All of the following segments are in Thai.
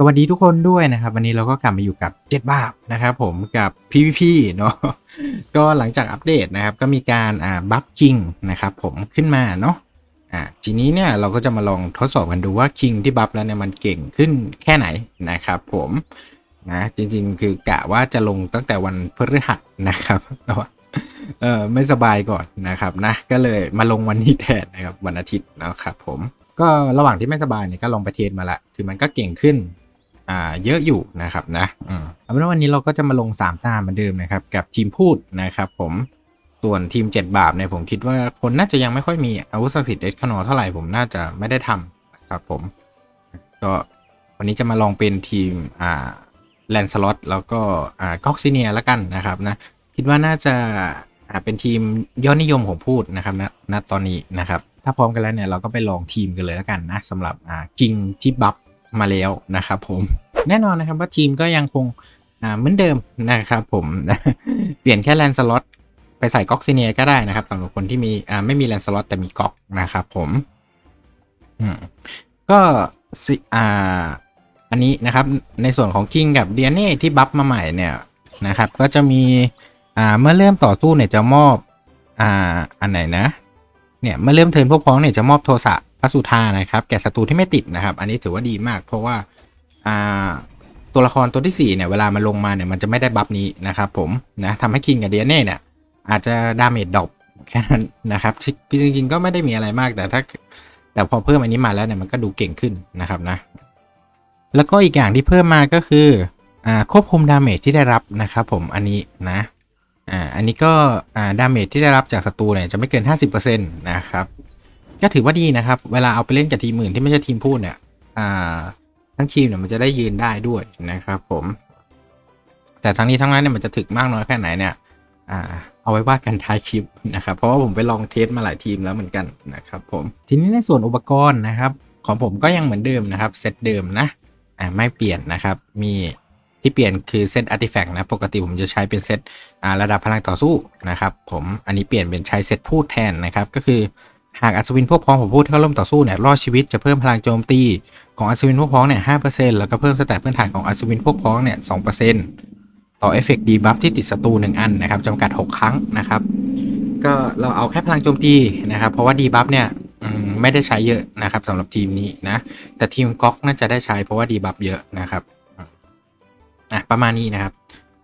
สวัสดีทุกคนด้วยนะครับ วันนี้เราก็กลับมาอยู่กับเจ็ดบาปนะครับผมกับ PVP เนาะก็หลังจากอัปเดตนะครับ ก็มีการอ่าบัฟคิงนะครับผมขึ้นมาเนาะอ่าทีนี้เนี่ยเราก็จะมาลองทดสอบกันดูว่าคิงที่บัฟแล้วเนี่ยมันเก่งขึ้นแค่ไหนนะครับผมนะจริงๆ คือกะว่าจะลงตั้งแต่วันพฤหัสนะครับแต่ว่าเออไม่สบายก่อนนะครับนะก็เลยมาลงวันนี้แทนนะครับวันอาทิตย์นะครับผมก็ระหว่างที่ไม่สบายเนี่ยก็ลองไปเทรนมาละคือมันก็เก่งขึ้น อ่าเยอะอยู่นะครับนะอืมเอาเป็นว่าวันนี้เราก็จะมาลง 3 ตาเหมือนเดิมนะครับ กับทีมพูดนะครับผมส่วนทีม 7 บาปเนี่ยผมคิดว่าคนน่าจะยังไม่ค่อยมีอาวุธศักดิ์สิทธิ์เอ็ดคนอเท่าไหร่ผมน่าจะไม่ได้ทำนะครับผม ก็วันนี้จะมาลองเป็นทีมอ่าแลนสล็อตแล้วก็อ่าก็อกซิเนียแล้วกันนะครับนะคิดว่าน่าจะอ่าเป็นทีมยอดนิยมของพูดนะครับณณตอนนี้นะครับ ถ้าพร้อมกันแล้วเนี่ยเราก็ไปลองทีมกันเลยแล้วกันนะสำหรับอ่ากิงที่บัฟ มาแล้วนะครับผมแน่นอนนะครับว่าทีมก็ยังคงเหมือนเดิมนะครับผมเปลี่ยนแค่แลนสล็อตไปใส่ก๊อกซิเนียก็ได้นะครับสำหรับคนที่มีไม่มีแลนสล็อตแต่มีก๊อกนะครับผมก็อ่าอันนี้นะครับในส่วนของคิงกับเดียนี่ที่บัฟมาใหม่เนี่ยนะครับก็จะมีอ่าเมื่อเริ่มต่อสู้เนี่ยจะมอบอ่าอันไหนนะเนี่ยเมื่อเริ่มเทินพวกพ้องเนี่ยจะมอบโทสะ พระสุธานะครับ แก่ศัตรูที่ไม่ติดนะครับ อันนี้ถือว่าดีมาก เพราะว่าอ่าตัวละครตัวที่ 4 เนี่ยเวลามันลงมาเนี่ยมันจะไม่ได้บัฟนี้นะครับผมนะทำให้คิงกับเดียเน่เนี่ยอาจจะดาเมจดรอปแค่นั้นนะครับจริงๆก็ไม่ได้มีอะไรมากแต่ถ้าแต่พอเพิ่มอันนี้มาแล้วเนี่ยมันก็ดูเก่งขึ้นนะครับนะ แล้วก็อีกอย่างที่เพิ่มมาก็คืออ่าควบคุมดาเมจที่ได้รับนะครับผมอันนี้นะอ่าอันนี้ก็อ่าดาเมจที่ได้รับจากศัตรูเนี่ยจะไม่เกิน 50%นะครับ ก็ถือว่าดีนะครับ เวลาเอาไปเล่นกับทีมอื่นที่ไม่ใช่ทีมพูดเนี่ย อ่า ทั้งทีมเนี่ยมันจะได้ยืนได้ด้วยนะครับผม แต่ทั้งนี้ทั้งนั้นเนี่ยมันจะถึกมากน้อยแค่ไหนเนี่ย อ่า เอาไว้ว่ากันท้ายคลิปนะครับ เพราะว่าผมไปลองเทสมาหลายทีมแล้วเหมือนกันนะครับผม ทีนี้ในส่วนอุปกรณ์นะครับ ของผมก็ยังเหมือนเดิมนะครับเซตเดิมนะ อ่า ไม่เปลี่ยนนะครับ มีที่เปลี่ยนคือเซตอาร์ติแฟกต์นะ ปกติผมจะใช้เป็นเซตระดับพลังต่อสู้นะครับ ผม อันนี้เปลี่ยนเป็นใช้เซตพูดแทนนะครับ ก็คือ หากอัศวินพวกพ้องผมพูดเข้าร่วมต่อสู้เนี่ยรอดชีวิตจะเพิ่มพลังโจมตี ของอัศวินพวกพ้องเนี่ยห้าเปอร์เซ็นต์แล้วก็เพิ่มสแตทพื้นฐานของอัศวินพวกพ้องเนี่ยสองเปอร์เซ็นต์ต่อเอฟเฟกต์ดีบัฟที่ติดศัตรูหนึ่งอันนะครับจำกัด6ครั้งนะครับ ก็เราเอาแค่พลังโจมตีนะครับ เพราะว่าดีบัฟเนี่ยไม่ได้ใช้เยอะนะครับสำหรับทีมนี้นะ แต่ทีมก๊อกน่าจะได้ใช้เพราะว่าดีบัฟเยอะนะครับอะประมาณนี้นะครับ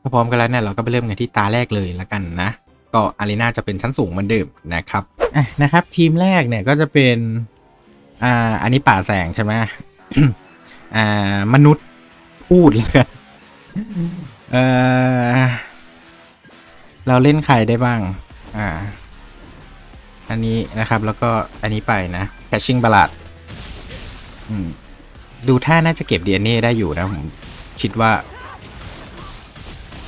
ถ้าพร้อมกันแล้วเนี่ยเราก็ไปเริ่มกันที่ตาแรกเลยแล้วกันนะ ก็อารีนาจะเป็นชั้นสูงเหมือนเดิมนะครับ อะนะครับ ทีมแรกเนี่ยก็จะเป็น อ่า อันนี้ป่าแสงใช่ไหมอ่า มนุษย์พูดเลยกันเออเราเล่นใครได้บ้าง อ่า อันนี้นะครับแล้วก็อันนี้ไปนะ Catching Ballad อืมดูท่าน่าจะเก็บ DNA ได้อยู่นะ ผม คิดว่า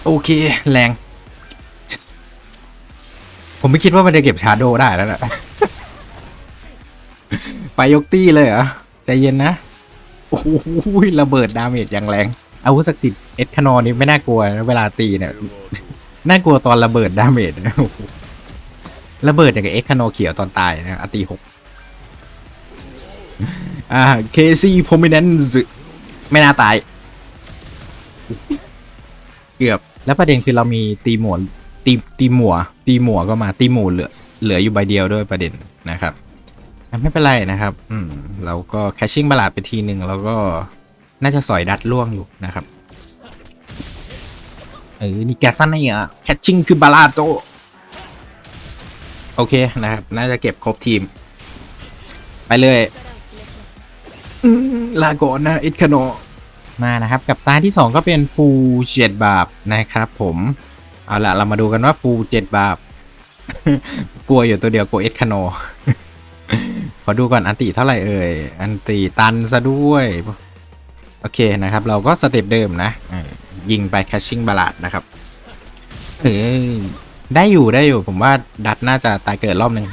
โอเค แรง ผมไม่คิดว่ามันจะเก็บชาโดได้แล้วแหละไปยกตี้เลยเหรอ ใจเย็นนะ โอ้โหระเบิดดาเมจอย่างแรง อาวุธศักดิ์สิทธิ์เอ็ดคานอนี่ไม่น่ากลัวเวลาตีเนี่ย น่ากลัวตอนระเบิดดาเมจระเบิดอย่างกับเอ็กคานอเขียวตอนตายนะอาตีหกอ่าเคซีโพมิเนนซ์ไม่น่าตาย เกือบ แล้วประเด็นคือเรามีตีหมวน ตีตีหมัวตีหมัวก็มาตีหมูเหลือเหลืออยู่ใบเดียวด้วยประเด็นนะครับไม่เป็นไรนะครับ อืมเราก็แคชชิ่งบาลาดไปทีหนึ่งแล้วก็น่าจะสอยดัดล่วงอยู่นะครับเออนี่แกสันนี่อะแคชชิ่งคือบาลาโตโอเคนะครับ น่าจะเก็บครบทีม ไปเลยลาก่อนนะอิทคาโนมานะครับ กับตาที่ 2 ก็เป็นฟูเจ็ดบาปนะครับผม เอาละเรามาดูกันว่าฟูเจ็ดบาปกลัวอยู่ตัวเดียวกลัวเอ็ดคาโนขอดูก่อนอันติเท่าไหร่เอ่ย อันติตันซะด้วย โอเคนะครับ เราก็สเต็ปเดิมนะยิงไปแคชชิ่งบาลาดนะครับเออได้อยู่ได้อยู่ผมว่าดัดน่าจะตายเกิดรอบหนึ่ง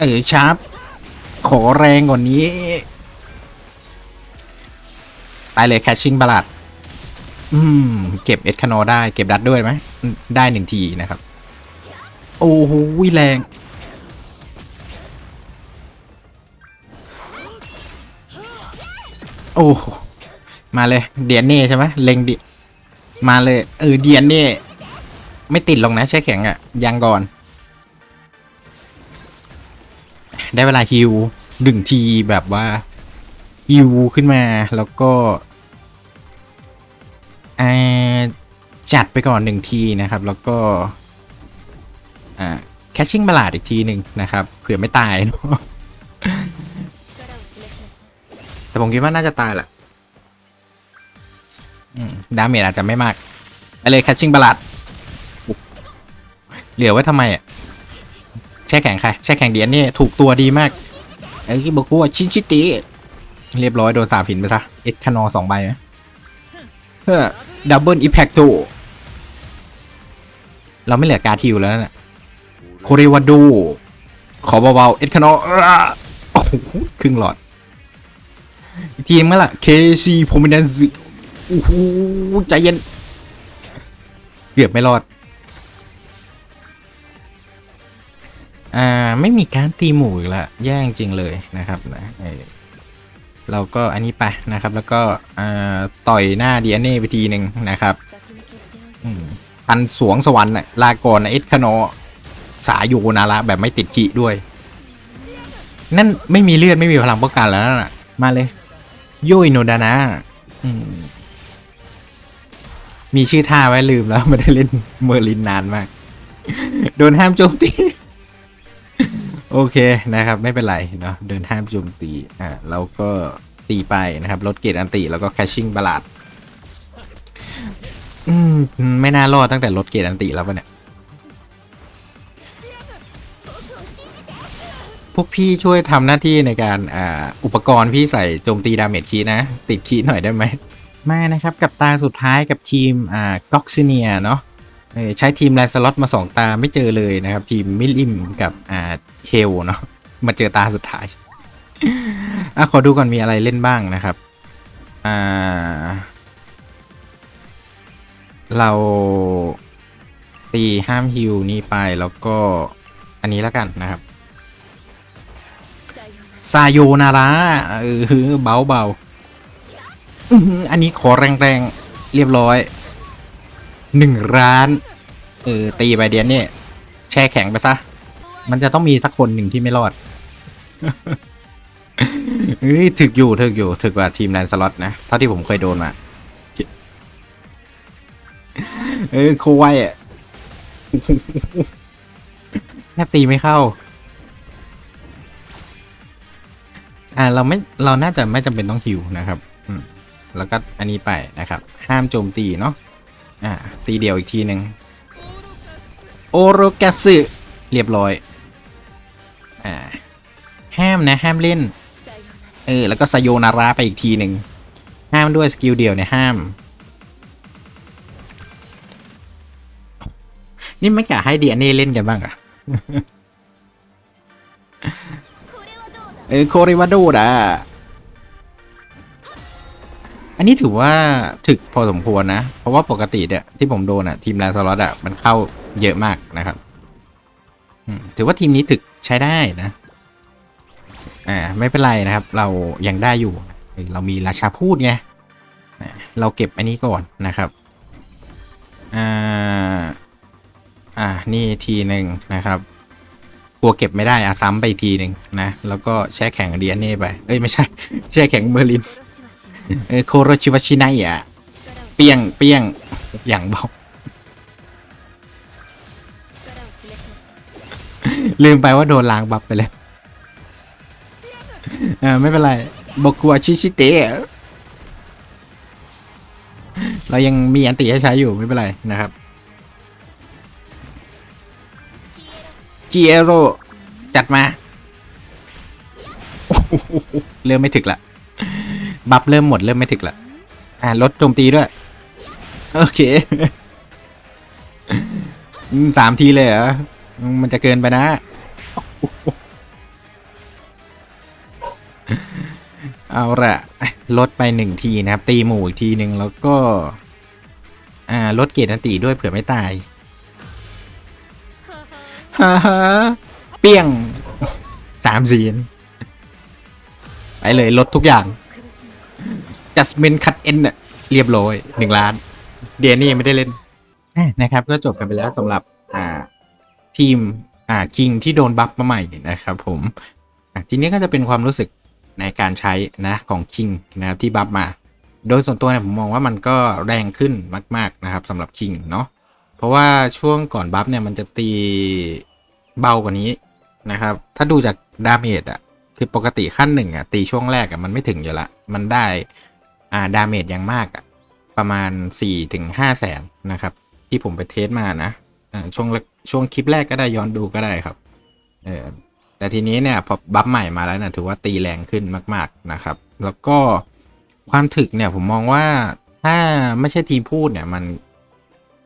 เออชาร์ปขอแรงกว่านี้ไปเลยแคชชิ่งบาลาด อืม เก็บเอ็ดคานอได้เก็บดัดด้วยไหม ได้หนึ่งทีนะครับ โอ้โหแรง โอ้มาเลย เดียนเน่ใช่ไหมเล็งดิ มาเลย เออเดียนเน่ ไม่ติดหรอกนะแช่แข็งอะ่ะ ยังก่อน ได้เวลาฮิวหนึ่งทีแบบว่าฮิวขึ้นมาแล้วก็ จัดไปก่อนหนึ่งทีนะครับ แล้วก็แคชชิ่งบลาดอีกทีหนึ่งนะครับเผื่อไม่ตายเนอะแต่ผมคิดว่าน่าจะตายแหละอืมดาเมจอาจจะไม่มากไปเลยแคชชิ่งบลาดเหลือไว้ทำไมอะแช่แข็งใครแช่แข็งเดียนนี่ถูกตัวดีมากไอ้ที่บอกว่าชินชิติเรียบร้อยโดนสาบหินไปซะเอ็ดคานอสองใบไหมเฮ้อ ดับเบิลอิมแพคตูเราไม่เหลือการทิวแล้วนะโคเรวาดูขอเบาๆเอ็ดคานอโอ้โหครึ่งหลอดอีกทีมั้งล่ะ KC Prominence โอ้โหใจเย็น เกือบไม่รอด อ่า ไม่มีการตีหมู่อีกล้วแย่จริงเลยนะครับนะ เราก็อันนี้ไปนะครับ แล้วก็ต่อยหน้าดีเอเน่ไปทีหนึ่งนะครับอันสวงสวรรค์ลาก่อนเอ็ดคานสายโยนาระแบบไม่ติดขีด้วย นั่นไม่มีเลือดไม่มีพลังป้องกันแล้วน่ะ มาเลยโยอิโนดานะมมีชื่อท่าไว้ลืมแล้วไม่ได้เล่นเมอร์ลินนานมาก โดนห้ามโจมตี โอเคนะครับไม่เป็นไรเนาะเดินห้ามโจมตีอ่าเราก็ตีไปนะครับลดเกรดอันติแล้วก็แคชชิ่งบลาดอืมไม่น่ารอดตั้งแต่ลดเกรดอันติแล้วปะเนี่ยพวกพี่ช่วยทำหน้าที่ในการอ่าอุปกรณ์พี่ใส่โจมตีดาเมจคีนะ ติดคีหน่อยได้ไหมมานะครับ กับตาสุดท้ายกับทีมอ่าก็อกซิเนียเนาะ ใช้ทีมแลนสล็อตมาสองตาไม่เจอเลยนะครับ ทีมมิลิมกับอ่าเฮลเนาะมาเจอตาสุดท้ายอะขอดูก่อนมีอะไรเล่นบ้างนะครับ อ่า เราตีห้ามฮิวนี่ไปแล้วก็อันนี้แล้วกันนะครับซาโยนาระเออเบาเบาๆอันนี้ขอแรงๆ เรียบร้อย หนึ่งร้าน เออ ตีไปเดียนเนี่ย แช่แข็งไปซะ มันจะต้องมีสักคนหนึ่งที่ไม่รอดเฮ้ยถึกอยู่ถึกอยู่ถึกกว่าทีมแลนสล็อตนะ เท่าที่ผมเคยโดนมาเออโคไวอะแทบตีไม่เข้า อ่าเราไม่เราน่าจะไม่จำเป็นต้องฮิวนะครับ อืมแล้วก็อันนี้ไปนะครับ ห้ามโจมตีเนาะ อ่าตีเดียวอีกทีหนึ่งโอโรกัสึเรียบร้อย อ่า ห้ามนะห้ามเล่น เออ แล้วก็สโยนาระไปอีกทีหนึ่ง ห้ามด้วยสกิลเดียวเนี่ยห้าม นี่ไม่กะให้เดีอันนี้เล่นกันบ้างอะเออโคเรวาโดดะ อันนี้ถือว่าถึกพอสมควรนะ เพราะว่าปกติเนี่ยที่ผมโดนอะทีมแลนสล็อตอะมันเข้าเยอะมากนะครับถือว่าทีมนี้ถึกใช้ได้นะอ่าไม่เป็นไรนะครับ เรายังได้อยู่ เรามีราชาพูดไงเราเก็บอันนี้ก่อนนะครับอ่าอ่านี่ทีหนึ่งนะครับกลัวเก็บไม่ได้อะซ้ำไปทีหนึ่งนะแล้วก็แช่แข็งเดียนเน่ไปเอ้ยไม่ใช่ แช่แข็งเมอร์ลิน เออโคโรชิวชิไนอะ เปียงเปียงอย่างเบาลืมไปว่าโดนล้างบัฟไปเลยเออไม่เป็นไรบอกกัวชิชิเตะเรายังมีอันติให้ใช้อยู่ไม่เป็นไรนะครับกีเอโรจัดมาเริ่มไม่ถึกละ บัฟเริ่มหมดเริ่มไม่ถึกละอ่าลดโจมตีด้วย โอเคสามทีเลยเหรอ มันจะเกินไปนะ เอาละลดไปหนึ่งทีนะครับ ตีหมู่อีกทีหนึ่งแล้วก็ อ่าลดเกียรติอันติด้วยเผื่อไม่ตายฮ่าฮ่าเปี้ยงสามสีนไปเลยลดทุกอย่าง adjustment cut end อะเรียบร้อยหนึ่งล้าน เดียนี่ยังไม่ได้เล่นอะนะครับ ก็จบกันไปแล้วสำหรับอ่าทีมอ่าคิงที่โดนบัฟมาใหม่นะครับผมอะทีนี้ก็จะเป็นความรู้สึกในการใช้นะของคิงนะครับที่บัฟมา โดยส่วนตัวเนี่ยผมมองว่ามันก็แรงขึ้นมาก ๆนะครับสำหรับคิงเนาะเพราะว่าช่วงก่อนบัฟเนี่ยมันจะตีเบากว่านี้นะครับ ถ้าดูจากดาเมจอะคือปกติขั้นหนึ่งอะตีช่วงแรกอะมันไม่ถึงอยู่ละ มันได้ อ่าดาเมจอย่างมากอะประมาณ4ถึง5แสนนะครับ ที่ผมไปเทสมานะช่วงช่วงคลิปแรกก็ได้ย้อนดูก็ได้ครับเออแต่ทีนี้เนี่ยพอบัฟใหม่มาแล้วนี่ยถือว่าตีแรงขึ้นมาก ๆนะครับ แล้วก็ความถึกเนี่ยผมมองว่าถ้าไม่ใช่ทีมพูดเนี่ยมัน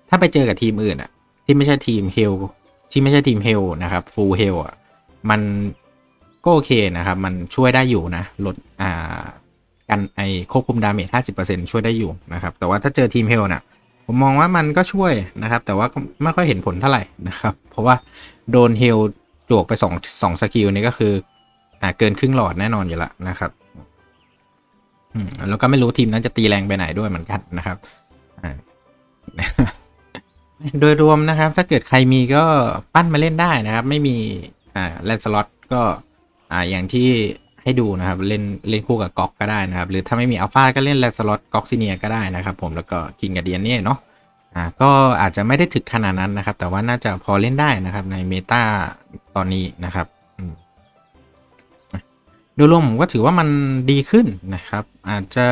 ถ้าไปเจอกับทีมอื่นอะที่ไม่ใช่ทีมเฮลที่ไม่ใช่ทีมเฮลนะครับฟูลเฮลอะมันก็โอเคนะครับ มันช่วยได้อยู่นะลดอ่า กันไอควบคุมดาเมจ50%ช่วยได้อยู่นะครับ แต่ว่าถ้าเจอทีมเฮลน่ะผมมองว่ามันก็ช่วยนะครับ แต่ว่าไม่ค่อยเห็นผลเท่าไหร่นะครับ เพราะว่าโดนเฮลจวกไปสองสองสกิลนี้ก็คืออ่าเกินครึ่งหลอดแน่นอนอยู่ล้วนะครับอืมแล้วก็ไม่รู้ทีมนั้นจะตีแรงไปไหนด้วยเหมือนกันนะครับโดยรวมนะครับ ถ้าเกิดใครมีก็ปั้นมาเล่นได้นะครับ ไม่มีอ่าแลนสล็อตก็อ่าอย่างที่ ให้ดูนะครับ เล่นเล่นคู่กับก๊อกก็ได้นะครับ หรือถ้าไม่มีอัลฟาก็เล่นแลสล็อตก๊อกซิเนียก็ได้นะครับ ผมแล้วก็กินกับเดียนเนี่ยเนาะอ่าก็อาจจะไม่ได้ถึกขนาดนั้นนะครับ แต่ว่าน่าจะพอเล่นได้นะครับในเมตาตอนนี้นะครับโดยรวมผมก็ถือว่ามันดีขึ้นนะครับ อาจจะ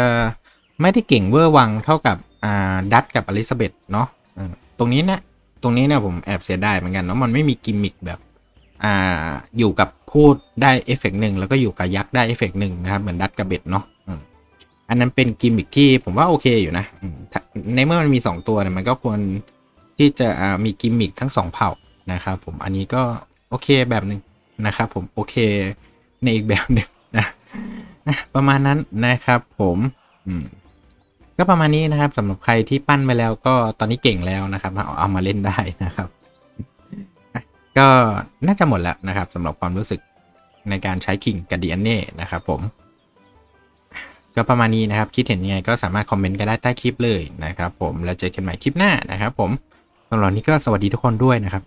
ไม่ได้เก่งเวอร์วังเท่ากับอ่าดัตกับอลิซาเบธเนาะตรงนี้เนี่ยตรงนี้เนี่ยผมแอบเสียดายเหมือนกันเนาะมันไม่มีกิมมิคแบบอ่าอยู่กับ พูดได้เอฟเฟกต์หนึ่งแล้วก็อยู่กับยักษ์ได้เอฟเฟกต์หนึ่งนะครับ เหมือนดัตกับเบ็ดเนาะอันนั้นเป็นกิมมิคที่ผมว่าโอเคอยู่นะในเมื่อมันมี 2 ตัวเนี่ยมันก็ควรที่จะมีกิมมิคทั้ง 2 เผ่านะครับผมอันนี้ก็โอเคแบบหนึ่งนะครับผมโอเคในอีกแบบหนึ่งนะประมาณนั้นนะครับผมก็ประมาณนี้นะครับสำหรับใครที่ปั้นไปแล้วก็ตอนนี้เก่งแล้วนะครับเอามาเล่นได้นะครับ ก็น่าจะหมดแล้วนะครับสำหรับความรู้สึกในการใช้คิงกับดีอันเน่นะครับผม ก็ประมาณนี้นะครับ คิดเห็นยังไงก็สามารถคอมเมนต์กันได้ใต้คลิปเลยนะครับผมแล้วเจอกันใหม่คลิปหน้านะครับผมสำหรับวันนี้ก็สวัสดีทุกคนด้วยนะครับ